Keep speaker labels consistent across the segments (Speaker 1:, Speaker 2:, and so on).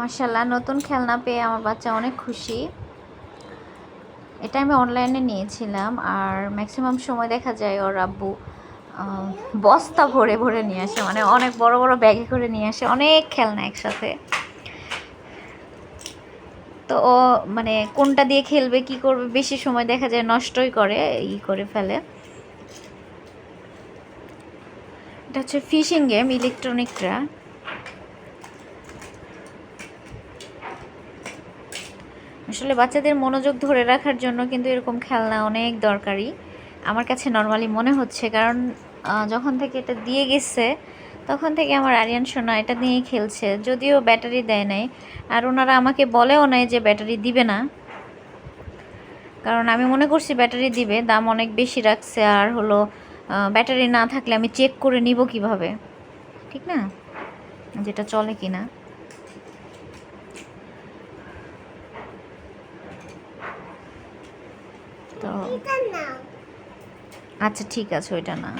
Speaker 1: মার্শাল্লাহ নতুন খেলনা পেয়ে আমার বাচ্চা অনেক খুশি। এটা আমি অনলাইনে নিয়েছিলাম আর ম্যাক্সিমাম সময় দেখা যায় ওর আব্বু বস্তা ভরে ভরে নিয়ে আসে। মানে অনেক বড় বড় ব্যাগে করে নিয়ে আসে। অনেক খেলনা একসাথে। তো ও মানে কোনটা দিয়ে খেলবে, কি করবে, বেশি সময় দেখা যায় নষ্টই করে, ই করে ফেলে। এটা হচ্ছে ফিশিং গেম ইলেকট্রনিকরা আসলে বাচ্চাদের মনোযোগ ধরে রাখার জন্য কিন্তু এরকম খেলনা অনেক দরকারি আমার কাছে নর্মালি মনে হচ্ছে, কারণ যখন থেকে এটা দিয়ে গেছে, তখন থেকে আমার আরিয়ান সোনা এটা নিয়েই খেলছে। যদিও ব্যাটারি দেয় নাই, আর ওনারা আমাকে বলেও নাই যে ব্যাটারি দিবে না। কারণ আমি মনে করছি ব্যাটারি দিবে, দাম অনেক বেশি রাখছে, আর হলো ব্যাটারি না থাকলে আমি চেক করে নিব কীভাবে। ঠিক না? যেটা চলে কিনা। তো। আচ্ছা ঠিক আছে ওইটা না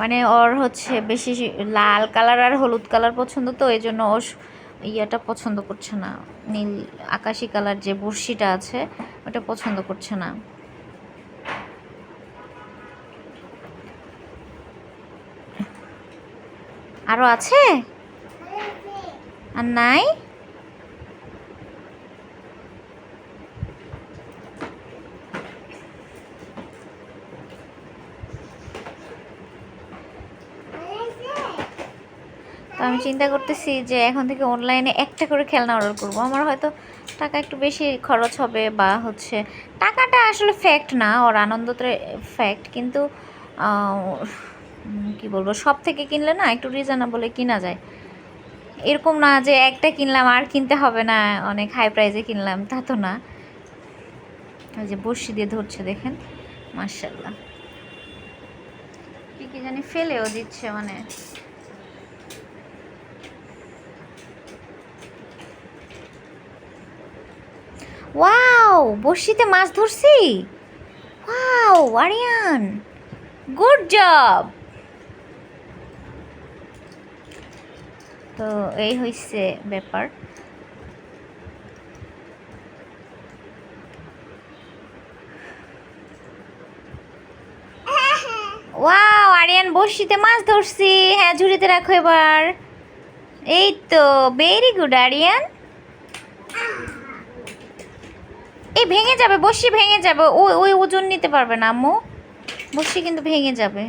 Speaker 1: মানে ওর হচ্ছে বেশি লাল কালার আর হলুদ কালার পছন্দ তো এই জন্য ওর ইয়েটা পছন্দ করছে না। নীল আকাশি কালার যে বড়শিটা আছে ওটা পছন্দ করছে না। আরও আছে? আর নাই? তো আমি চিন্তা করতেছি যে এখন থেকে অনলাইনে একটা করে খেলনা অর্ডার করব। আমার হয়তো টাকা একটু বেশি খরচ হবে বা হচ্ছে টাকাটা আসলে ফ্যাক্ট না, ওর আনন্দতে ফ্যাক্ট কিন্তু কি বলব, সব থেকে কিনলে না একটু রিজনেবলে কিনা যায়। এরকম না যে একটা কিনলাম আর কিনতে হবে না, অনেক হাই প্রাইসে কিনলাম, তা তো না। ওই যে বড়শি দিয়ে ধরছে, দেখেন মার্শাল্লাহ কি কি জানি ফেলেও দিচ্ছে মানে। ওয়াও বড়শিতে মাছ ধরছি? ওয়াও আরিয়ান গুড জব তো এই হইছে ব্যাপার। ওয়াও আরিয়ান, বড়শিতে মাছ ধরছি। হ্যাঁ ঝুড়িতে রাখো এবার। এই তো ভেরি গুড আরিয়ান। এই ভেঙে যাবে, বসি ভেঙে যাবে ওই ওই ওজন নিতে পারবে না, আম্মু। বসি কিন্তু ভেঙে যাবে।